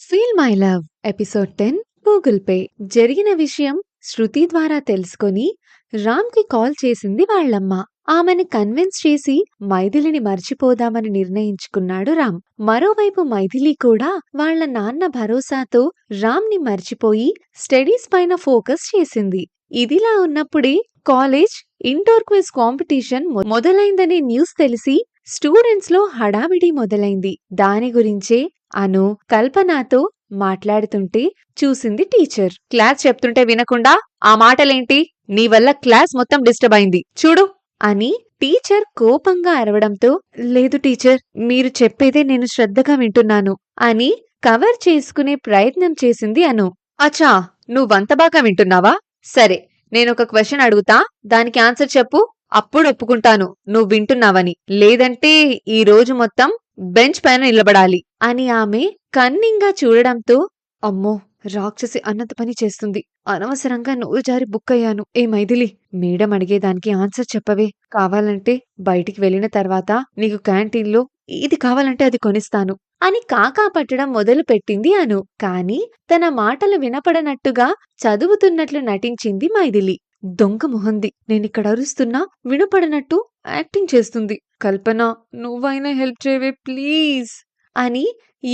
Feel my love episode ten Google Pay జరిగిన విషయం శృతి ద్వారా తెలుసుకొని రామ్కి కాల్ చేసింది వాళ్ళమ్మ. ఆమెని కన్విన్స్ చేసి మైథిలిని మర్చిపోదామని నిర్ణయించుకున్నాడు రామ్. మరోవైపు మైథిలి కూడా వాళ్ళ నాన్న భరోసాతో రామ్ని మర్చిపోయి స్టడీస్ పైన ఫోకస్ చేసింది. ఇదిలా ఉన్నప్పుడే కాలేజ్ ఇండోర్ క్విజ్ కాంపిటీషన్ మొదలైందనే న్యూస్ తెలిసి స్టూడెంట్స్లో హడావిడి మొదలైంది. దాని గురించే అను కల్పనతో మాట్లాడుతుంటే చూసింది టీచర్. క్లాస్ చెప్తుంటే వినకుండా ఆ మాటలేంటి? నీ వల్ల క్లాస్ మొత్తం డిస్టర్బ్ అయింది. చూడు. అని టీచర్ కోపంగా అరవడంతో లేదు టీచర్ మీరు చెప్పేదే నేను శ్రద్ధగా వింటున్నాను. అని కవర్ చేసుకునే ప్రయత్నం చేసింది అను. అచ్చా నువ్వంత బాగా వింటున్నావా? సరే నేనొక క్వశ్చన్ అడుగుతా దానికి ఆన్సర్ చెప్పు అప్పుడు ఒప్పుకుంటాను నువ్వు వింటున్నావని. లేదంటే ఈ రోజు మొత్తం బెంచ్ పైన నిలబడాలి అని ఆమె కన్నింగా చూడడంతో అమ్మో! రాక్షసి అన్నత పని చేస్తుంది. అనవసరంగా నోరు జారి బుక్ అయ్యాను. ఏ మైథిలి? మేడం అడిగేదానికి ఆన్సర్ చెప్పవే. కావాలంటే బయటికి వెళ్ళిన తర్వాత నీకు క్యాంటీన్లో ఇది కావాలంటే అది కొనిస్తాను అని కాకా పట్టడం మొదలు పెట్టింది అను. కాని తన మాటలు వినపడనట్టుగా చదువుతున్నట్లు నటించింది మైథిలి. దొంగ మొహంది. నేనిక్కడ అరుస్తున్నా వినపడనట్టు యాక్టింగ్ చేస్తుంది. కల్పన నువ్వైనా హెల్ప్ చేయవే ప్లీజ్ అని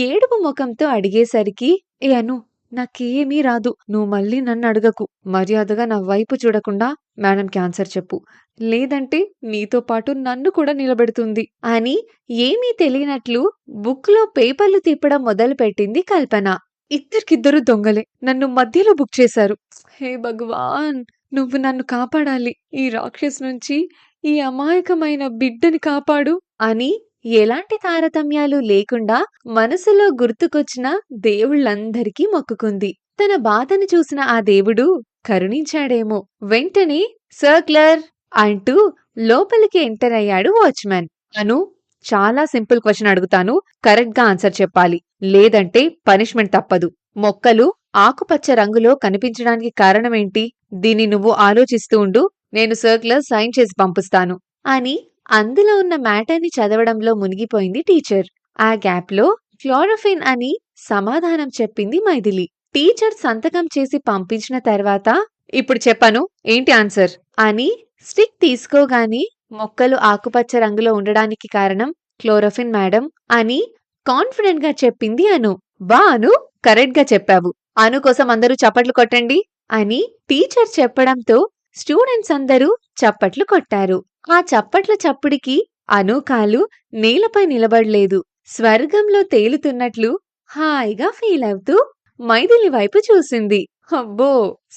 ఏడుపు ముఖంతో అడిగేసరికి ఏ అను నాకేమీ రాదు నువ్వు మళ్ళీ నన్ను అడగకు మర్యాదగా నా వైపు చూడకుండా మేడం క్యాన్సర్ చెప్పు. లేదంటే నీతో పాటు నన్ను కూడా నిలబెడుతుంది అని ఏమీ తెలియనట్లు బుక్లో పేపర్లు తిప్పడం మొదలుపెట్టింది కల్పన. ఇద్దరికిద్దరు దొంగలే నన్ను మధ్యలో బుక్ చేశారు. హే భగవాన్ నువ్వు నన్ను కాపాడాలి. ఈ రాక్షస్ నుంచి ఈ అమాయకమైన బిడ్డని కాపాడు అని ఎలాంటి తారతమ్యాలు లేకుండా మనసులో గుర్తుకొచ్చిన దేవుళ్ళందరికీ మొక్కుకుంది. తన బాధను చూసిన ఆ దేవుడు కరుణించాడేమో. వెంటనే సర్క్లర్ అంటూ లోపలికి ఎంటర్ అయ్యాడు వాచ్మెన్. అను చాలా సింపుల్ క్వశ్చన్ అడుగుతాను కరెక్ట్గా ఆన్సర్ చెప్పాలి. లేదంటే పనిష్మెంట్ తప్పదు. మొక్కలు ఆకుపచ్చ రంగులో కనిపించడానికి కారణమేంటి? దీన్ని నువ్వు ఆలోచిస్తూ ఉండు. నేను సర్క్యులర్ సైన్ చేసి పంపిస్తాను. అని అందులో ఉన్న మ్యాటర్ని చదవడంలో మునిగిపోయింది టీచర్. ఆ గ్యాప్లో క్లోరోఫిన్ అని సమాధానం చెప్పింది మైథిలి. టీచర్ సంతకం చేసి పంపించిన తర్వాత ఇప్పుడు చెప్పాను ఏంటి ఆన్సర్? అని స్టిక్ తీసుకోగాని మొక్కలు ఆకుపచ్చ రంగులో ఉండడానికి కారణం క్లోరోఫిన్ మేడం అని కాన్ఫిడెంట్గా చెప్పింది అను. బా అను కరెక్ట్గా చెప్పావు. అను కోసం అందరూ చప్పట్లు కొట్టండి అని టీచర్ చెప్పడంతో స్టూడెంట్స్ అందరూ చప్పట్లు కొట్టారు. ఆ చప్పట్ల చప్పుడికి అనూకాలు నేలపై నిలబడలేదు. స్వర్గంలో తేలుతున్నట్లు హాయిగా ఫీల్ అవుతూ మైథిలి వైపు చూసింది. అబ్బో!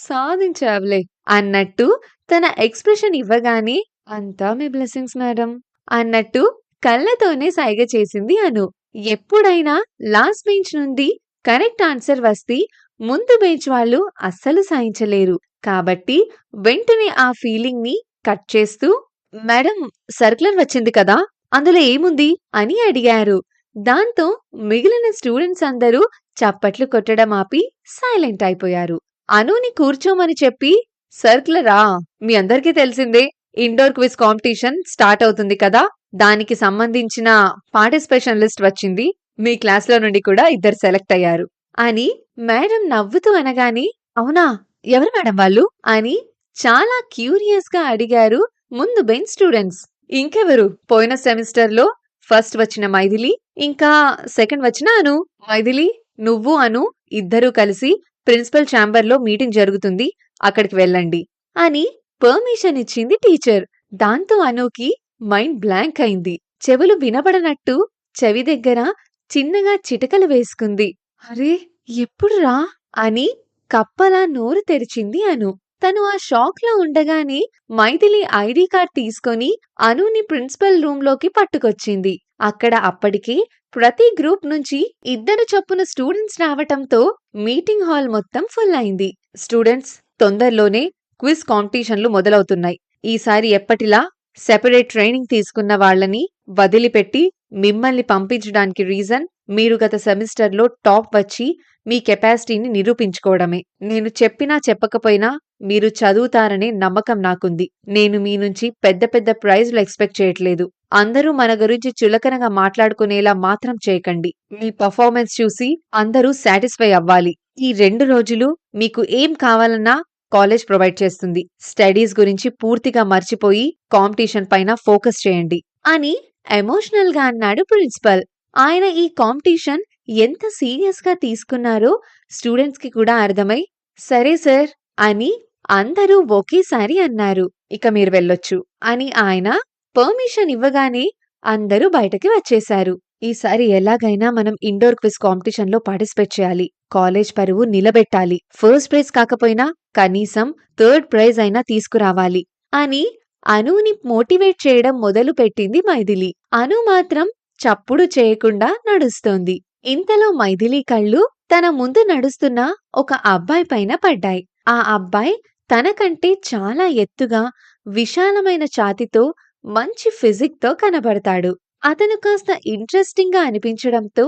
సాధించావులే అన్నట్టు తన ఎక్స్ప్రెషన్ ఇవ్వగానే అంతా మీ బ్లెస్సింగ్స్ మేడం అన్నట్టు కళ్ళతోనే సైగ చేసింది అను. ఎప్పుడైనా లాస్ట్ బెంచ్ నుండి కరెక్ట్ ఆన్సర్ వస్తే ముందు బెంచ్ వాళ్ళు అస్సలు సాయించలేరు కాబట్టి వెంటనే ఆ ఫీలింగ్ని కట్ చేస్తూ మేడం సర్కులర్ వచ్చింది కదా అందులో ఏముంది? అని అడిగారు. దాంతో మిగిలిన స్టూడెంట్స్ అందరూ చప్పట్లు కొట్టడం ఆపి సైలెంట్ అయిపోయారు. అనుని కూర్చోమని చెప్పి సర్కులరా మీ అందరికీ తెలిసిందే ఇండోర్ క్విజ్ కాంపిటీషన్ స్టార్ట్ అవుతుంది కదా దానికి సంబంధించిన పార్టిసిపేషన్ లిస్ట్ వచ్చింది మీ క్లాస్లో నుండి కూడా ఇద్దరు సెలెక్ట్ అయ్యారు. అని మేడం నవ్వుతూ అనగాని అవునా ఎవరు మేడం వాళ్ళు? అని చాలా క్యూరియస్గా అడిగారు ముందు బెంచ్ స్టూడెంట్స్. ఇంకెవరు? పోయిన సెమిస్టర్లో ఫస్ట్ వచ్చిన మైథిలి ఇంకా సెకండ్ వచ్చిన అను. మైథిలి నువ్వు అను ఇద్దరూ కలిసి ప్రిన్సిపల్ ఛాంబర్లో మీటింగ్ జరుగుతుంది అక్కడికి వెళ్ళండి అని పర్మిషన్ ఇచ్చింది టీచర్. దాంతో అనుకి మైండ్ బ్లాంక్ అయింది. చెవులు వినబడనట్టు చెవి దగ్గర చిన్నగా చిటకలు వేసుకుంది. అరే ఎప్పుడు రా? అని కప్పలా నోరు తెరిచింది అను. తను ఆ షాక్లో ఉండగానే మైథిలి ఐడి కార్డ్ తీసుకొని అనుని ప్రిన్సిపల్ రూమ్లోకి పట్టుకొచ్చింది. అక్కడ అప్పటికే ప్రతి గ్రూప్ నుంచి ఇద్దరు చొప్పున స్టూడెంట్స్ రావటంతో మీటింగ్ హాల్ మొత్తం ఫుల్ అయింది. స్టూడెంట్స్ తొందరలోనే క్విజ్ కాంపిటీషన్లు మొదలవుతున్నాయి. ఈసారి ఎప్పటిలా సెపరేట్ ట్రైనింగ్ తీసుకున్న వాళ్ళని వదిలిపెట్టి మిమ్మల్ని పంపించడానికి రీజన్ మీరు గత సెమిస్టర్‌లో టాప్ వచ్చి మీ కెపాసిటీని నిరూపించుకోవడమే. నేను చెప్పినా చెప్పకపోయినా మీరు చదువుతారనే నమ్మకం నాకుంది. నేను మీ నుంచి పెద్ద పెద్ద ప్రైజ్‌లు ఎక్స్‌పెక్ట్ చేయట్లేదు. అందరూ మన గురించి చులకనగా మాట్లాడుకునేలా మాత్రం చేయకండి. మీ పర్ఫార్మెన్స్ చూసి అందరూ సాటిస్ఫై అవ్వాలి. ఈ రెండు రోజులు మీకు ఏం కావాలన్నా కాలేజ్ ప్రొవైడ్ చేస్తుంది. స్టడీస్ గురించి పూర్తిగా మర్చిపోయి కాంపిటీషన్ పైన ఫోకస్ చేయండి. అని ఎమోషనల్‌గా అన్నాడు ప్రిన్సిపల్. ఆయన ఈ కాంపిటీషన్ ఎంత సీరియస్‌గా తీసుకున్నారో స్టూడెంట్స్‌కి కూడా అర్థమై, సరే సార్ అని అందరూ ఒకేసారి అన్నారు. ఇక మీరు వెళ్ళొచ్చు అని ఆయన పర్మిషన్ ఇవ్వగానే అందరూ బయటకి వచ్చేశారు. ఈసారి ఎలాగైనా మనం ఇండోర్ క్విజ్ కాంపిటీషన్‌లో పార్టిసిపేట్ చేయాలి. కాలేజ్ పరువు నిలబెట్టాలి. ఫస్ట్ ప్రైజ్ కాకపోయినా కనీసం థర్డ్ ప్రైజ్ అయినా తీసుకురావాలి. అని అనుని మోటివేట్ చేయడం మొదలు పెట్టింది మైథిలి. అను మాత్రం చప్పుడు చేయకుండా నడుస్తోంది. ఇంతలో మైథిలి కళ్ళు తన ముందు నడుస్తున్న ఒక అబ్బాయి పైన పడ్డాయి. ఆ అబ్బాయి తనకంటే చాలా ఎత్తుగా, విశాలమైన ఛాతితో మంచి ఫిజిక్‌తో కనబడతాడు. అతను కాస్త ఇంట్రెస్టింగ్‌గా అనిపించడంతో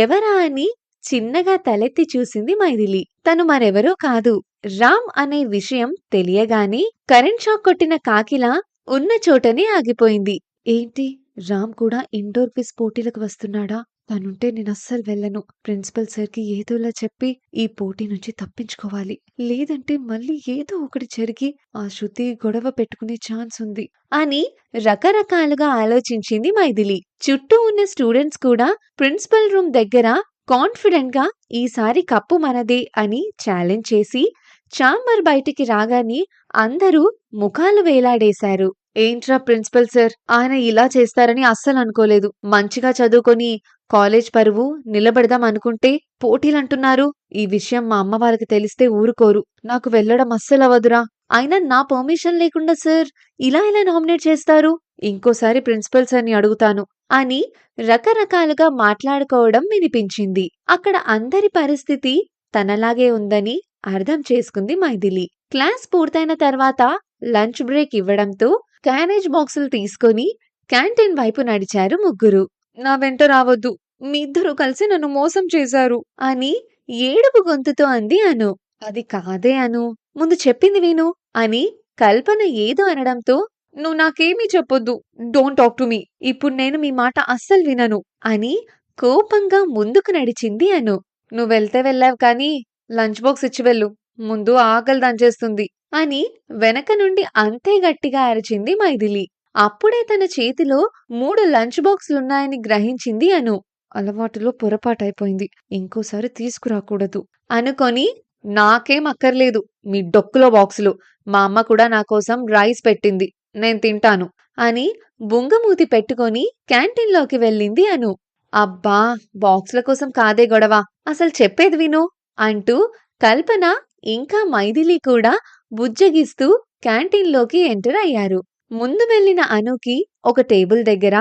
ఎవరా అని చిన్నగా తలెత్తి చూసింది మైథిలి. తను మరెవరో కాదు. రామ్ అనే విషయం తెలియగానే కరెంట్ షాక్ కొట్టిన కాకిలా ఉన్న చోటనే ఆగిపోయింది. ఏంటి రామ్ కూడా ఇండోర్ క్విజ్ పోటీలకు వస్తున్నాడా? తనుంటే నేనస్సలు వెళ్ళను. ప్రిన్సిపల్ సార్‌కి ఏదోలా చెప్పి ఈ పోటీ నుంచి తప్పించుకోవాలి. లేదంటే మళ్ళీ ఏదో ఒకటి జరిగి ఆ శృతి గొడవ పెట్టుకునే ఛాన్స్ ఉంది. అని రకరకాలుగా ఆలోచించింది మైథిలి. చుట్టూ ఉన్న స్టూడెంట్స్ కూడా ప్రిన్సిపల్ రూమ్ దగ్గర కాన్ఫిడెంట్‌గా ఈసారి కప్పు మనదే అని ఛాలెంజ్ చేసి చాంబర్ బయటికి రాగానే అందరూ ముఖాలు వేలాడేశారు. ఏంట్రా ప్రిన్సిపల్ సార్ ఆయన ఇలా చేస్తారని అస్సలు అనుకోలేదు మంచిగా చదువుకొని కాలేజ్ పరువు నిలబెడదాం అనుకుంటే పోటీలంటున్నారు. ఈ విషయం మా అమ్మ వాళ్ళకి తెలిస్తే ఊరుకోరు. నాకు వెళ్ళడం అస్సలవ్వదురా. అయినా నా పర్మిషన్ లేకుండా సార్ ఇలా ఇలా నామినేట్ చేస్తారు? ఇంకోసారి ప్రిన్సిపల్ సార్‌ని అడుగుతాను. అని రకరకాలుగా మాట్లాడుకోవడం వినిపించింది. అక్కడ అందరి పరిస్థితి తనలాగే ఉందని అర్థం చేసుకుంది మైథిలి. క్లాస్ పూర్తయిన తర్వాత లంచ్ బ్రేక్ ఇవ్వడంతో క్యారేజ్ బాక్సులు తీసుకొని క్యాంటీన్ వైపు నడిచారు ముగ్గురు. నా వెంట రావద్దు. మీ ఇద్దరు కలిసి నన్ను మోసం చేశారు. అని ఏడుపు గొంతుతో అంది అను. అది కాదే అను. ముందు చెప్పింది విను. అని కల్పన ఏదో అనడంతో నువ్వు నాకేమీ చెప్పొద్దు. Don't talk to me. ఇప్పుడు నేను మీ మాట అస్సలు వినను. అని కోపంగా ముందుకు నడిచింది అను. నువ్వెళ్తే వెళ్ళావు కానీ లంచ్ బాక్స్ ఇచ్చి వెళ్ళు. ముందు ఆకలి దంచేస్తుంది. అని వెనక నుండి అంతే గట్టిగా అరిచింది మైథిలి. అప్పుడే తన చేతిలో మూడు లంచ్ బాక్సులున్నాయని గ్రహించింది అను. అలవాటులో పొరపాటైపోయింది ఇంకోసారి తీసుకురాకూడదు. అనుకొని నాకేం అక్కర్లేదు మీ డొక్కులో బాక్సులు. మా అమ్మ కూడా నా కోసం రైస్ పెట్టింది. నేను తింటాను. అని బుంగమూతి పెట్టుకొని క్యాంటీన్‌లోకి వెళ్ళింది అను. అబ్బా! బాక్సుల కోసం కాదే గొడవ. అసలు చెప్పేది విను. అంటూ కల్పన ఇంకా మైథిలి కూడా బుజ్జగిస్తూ క్యాంటీన్‌లోకి ఎంటర్ అయ్యారు. ముందు వెళ్ళిన అనుకి ఒక టేబుల్ దగ్గర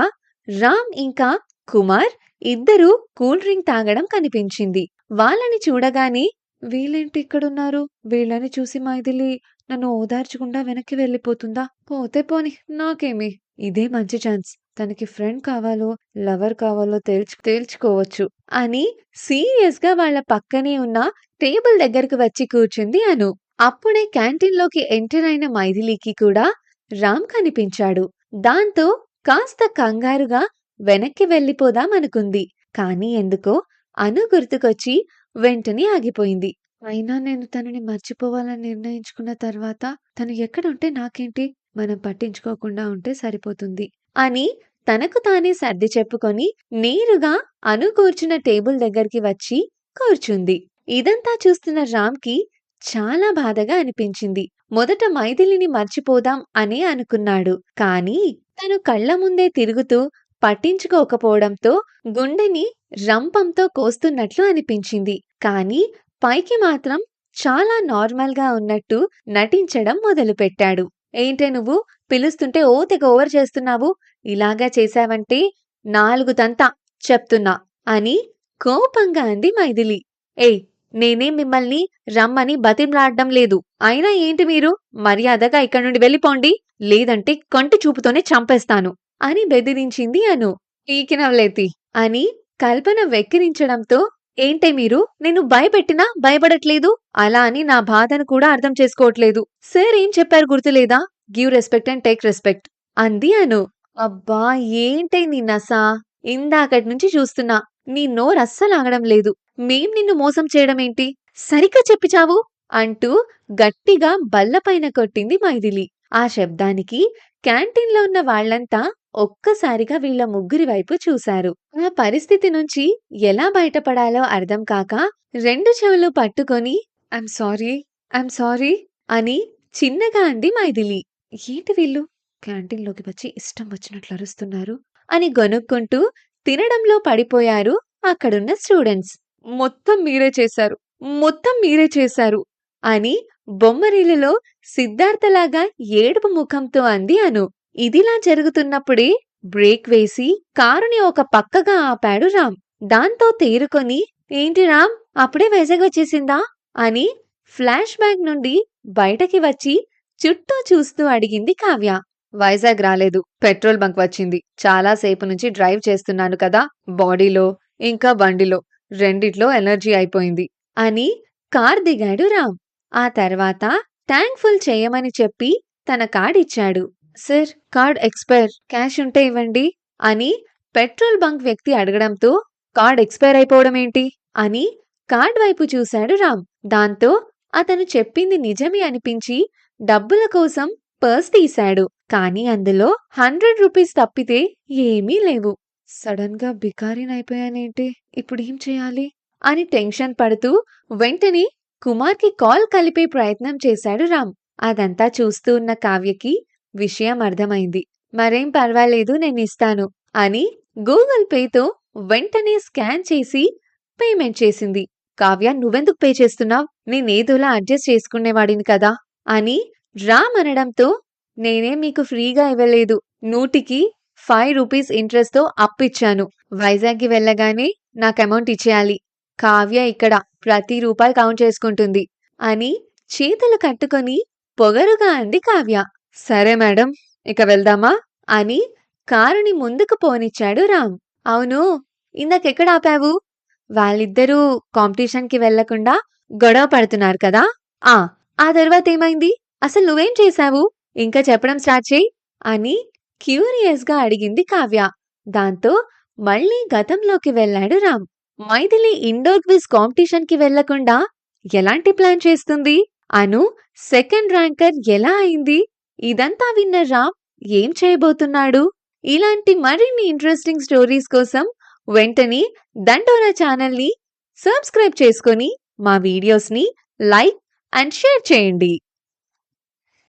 రామ్ ఇంకా కుమార్ ఇద్దరూ కూల్ డ్రింక్ తాగడం కనిపించింది. వాళ్ళని చూడగానే వీళ్ళేంటి ఇక్కడున్నారు? వీళ్ళని చూసి మైథిలి నన్ను ఓదార్చకుండా వెనక్కి వెళ్ళిపోతుందా? పోతే పోనీ నాకేమి. ఇదే మంచి ఛాన్స్. తనకి ఫ్రెండ్ కావాలో, లవర్ కావాలో తేల్చు తేల్చుకోవచ్చు. అని సీరియస్‌గా వాళ్ళ పక్కనే ఉన్న టేబుల్ దగ్గరకు వచ్చి కూర్చుంది అను. అప్పుడే క్యాంటీన్‌లోకి ఎంటర్ అయిన మైథిలికి కూడా రామ్ కనిపించాడు. దాంతో కాస్త కంగారుగా వెనక్కి వెళ్ళిపోదామనుకుంది. కానీ ఎందుకో అను గుర్తుకొచ్చి వెంటనే ఆగిపోయింది. అయినా నేను తనని మర్చిపోవాలని నిర్ణయించుకున్న తర్వాత తను ఎక్కడుంటే నాకేంటి? మనం పట్టించుకోకుండా ఉంటే సరిపోతుంది. అని తనకు తానే సర్ది చెప్పుకొని నేరుగా అను కూర్చున్న టేబుల్ దగ్గరికి వచ్చి కూర్చుంది. ఇదంతా చూస్తున్న రామ్‌కి చాలా బాధగా అనిపించింది. మొదట మైథిలిని మర్చిపోదాం అనే అనుకున్నాడు. కానీ తను కళ్ళ ముందే తిరుగుతూ పట్టించుకోకపోవడంతో గుండెని రంపంతో కోస్తున్నట్లు అనిపించింది. కానీ పైకి మాత్రం చాలా నార్మల్‌గా ఉన్నట్టు నటించడం మొదలుపెట్టాడు. ఏంటే నువ్వు? పిలుస్తుంటే ఓ తెగ ఓవర్ చేస్తున్నావు. ఇలాగా చేశావంటే నాలుగు తంతా చెప్తున్నా. అని కోపంగా అంది మైథిలి. ఏయ్! నేనేం మిమ్మల్ని రమ్మని బతిమలాడడం లేదు. అయినా ఏంటి మీరు? మర్యాదగా ఇక్కడి నుండి వెళ్ళిపోండి. లేదంటే కంటి చూపుతోనే చంపేస్తాను. అని బెదిరించింది అను. పీకినవులేతి. అని కల్పన వెక్కిరించడంతో ఏంటే మీరు నేను భయపెట్టినా భయపడట్లేదు అలా అని నా బాధను కూడా అర్థం చేసుకోవట్లేదు సార్ ఏం చెప్పారు గుర్తులేదా give respect and take respect అంది అను అబ్బా ఏంటే నీ నసా ఇందాకటి నుంచి చూస్తున్నా నీ నోరు అస్సలు ఆగడం లేదు మేం నిన్ను మోసం చేయడమేంటి? సరిగ్గా చెప్పిచావు? అంటూ గట్టిగా బల్లపైన కొట్టింది మైథిలి. ఆ శబ్దానికి క్యాంటీన్లో ఉన్న వాళ్ళంతా ఒక్కసారిగా వీళ్ళ ముగ్గురి వైపు చూశారు. ఆ పరిస్థితి నుంచి ఎలా బయటపడాలో అర్థం కాక రెండు చెవులు పట్టుకొని ఐమ్ సారీ ఐమ్ సారీ అని చిన్నగా అంది మైథిలి. ఏంటి వీళ్ళు? క్యాంటీన్లోకి వచ్చి ఇష్టం వచ్చినట్లు అరుస్తున్నారు అని గొనుక్కుంటూ తినడంలో పడిపోయారు అక్కడున్న స్టూడెంట్స్. మొత్తం మీరే చేశారు. మొత్తం మీరే చేశారు అని బొమ్మరీలలో సిద్ధార్థలాగా ఏడుపు ముఖంతో అంది అను. ఇదిలా జరుగుతున్నప్పుడే బ్రేక్ వేసి కారుని ఒక పక్కగా ఆపాడు రామ్. దాంతో తేరుకొని ఏంటి రామ్ అప్పుడే వైజాగ్ వచ్చేసిందా? అని ఫ్లాష్ బ్యాక్ నుండి బయటకి వచ్చి చుట్టూ చూస్తూ అడిగింది కావ్య. వైజాగ్ రాలేదు. పెట్రోల్ బంక్ వచ్చింది. చాలాసేపు నుంచి డ్రైవ్ చేస్తున్నాను కదా. బాడీలో ఇంకా బండిలో. రెండిట్లో ఎనర్జీ అయిపోయింది. అని కార్ దిగాడు రామ్. ఆ తర్వాత ట్యాంక్ ఫుల్ చేయమని చెప్పి తన కార్డ్ ఇచ్చాడు. సార్ కార్డ్ ఎక్స్పైర్ క్యాష్ ఉంటే ఇవ్వండి అని పెట్రోల్ బంక్ వ్యక్తి అడగడంతో కార్డ్ ఎక్స్పైర్ అయిపోవడం ఏంటి? అని కార్డ్ వైపు చూశాడు రామ్. దాంతో అతను చెప్పింది నిజమే అనిపించి డబ్బుల కోసం పర్స్ తీశాడు. కానీ అందులో హండ్రెడ్ రూపీస్ తప్పితే ఏమీ లేవు. సడన్గా బికారినైపోయానేంటి ఇప్పుడు ఏం చేయాలి? అని టెన్షన్ పడుతూ వెంటనే కుమార్కి కాల్ కలిపే ప్రయత్నం చేశాడు రామ్. అదంతా చూస్తూ ఉన్న కావ్యకి విషయం అర్థమైంది. మరేం పర్వాలేదు నేను ఇస్తాను అని గూగుల్ పేతో వెంటనే స్కాన్ చేసి పేమెంట్ చేసింది. కావ్య నువ్వెందుకు పే చేస్తున్నావ్? నేనేదోలా అడ్జస్ట్ చేసుకునేవాడిని కదా అని రామ్ అనడంతో నేనే మీకు ఫ్రీగా ఇవ్వలేదు. నూటికి ఫైవ్ రూపీస్ ఇంట్రెస్ట్తో అప్పిచ్చాను. వైజాగ్కి వెళ్ళగానే నాకు అమౌంట్ ఇచ్చేయాలి. కావ్య ఇక్కడ ప్రతి రూపాయి కౌంట్ చేసుకుంటుంది అని చేతులు కట్టుకొని పొగరుగా అంది కావ్య. సరే మేడం ఇక వెళ్దామా? అని కారుని ముందుకు పోనిచ్చాడు రామ్. అవును ఇందాకెక్కడ ఆపావు? వాళ్ళిద్దరూ కాంపిటీషన్కి వెళ్ళకుండా గొడవ పడుతున్నారు కదా? ఆ ఆ తర్వాత ఏమైంది? అసలు నువ్వేం చేశావు? ఇంకా చెప్పడం స్టార్ట్ చేయి అని క్యూరియస్గా అడిగింది కావ్య. దాంతో మళ్ళీ గతంలోకి వెళ్ళాడు రామ్. మైథిలి ఇండోర్ క్విజ్ కాంపిటీషన్కి వెళ్ళకుండా ఎలాంటి ప్లాన్ చేస్తుంది? అను సెకండ్ ర్యాంకర్ ఎలా అయింది? ఇదంతా విన్న రామ్ ఏం చేయబోతున్నాడు? ఇలాంటి మరిన్ని ఇంట్రెస్టింగ్ స్టోరీస్ కోసం వెంటనే దండోరా ఛానల్ని సబ్స్క్రైబ్ చేసుకొని మా వీడియోస్ని లైక్ అండ్ షేర్ చేయండి.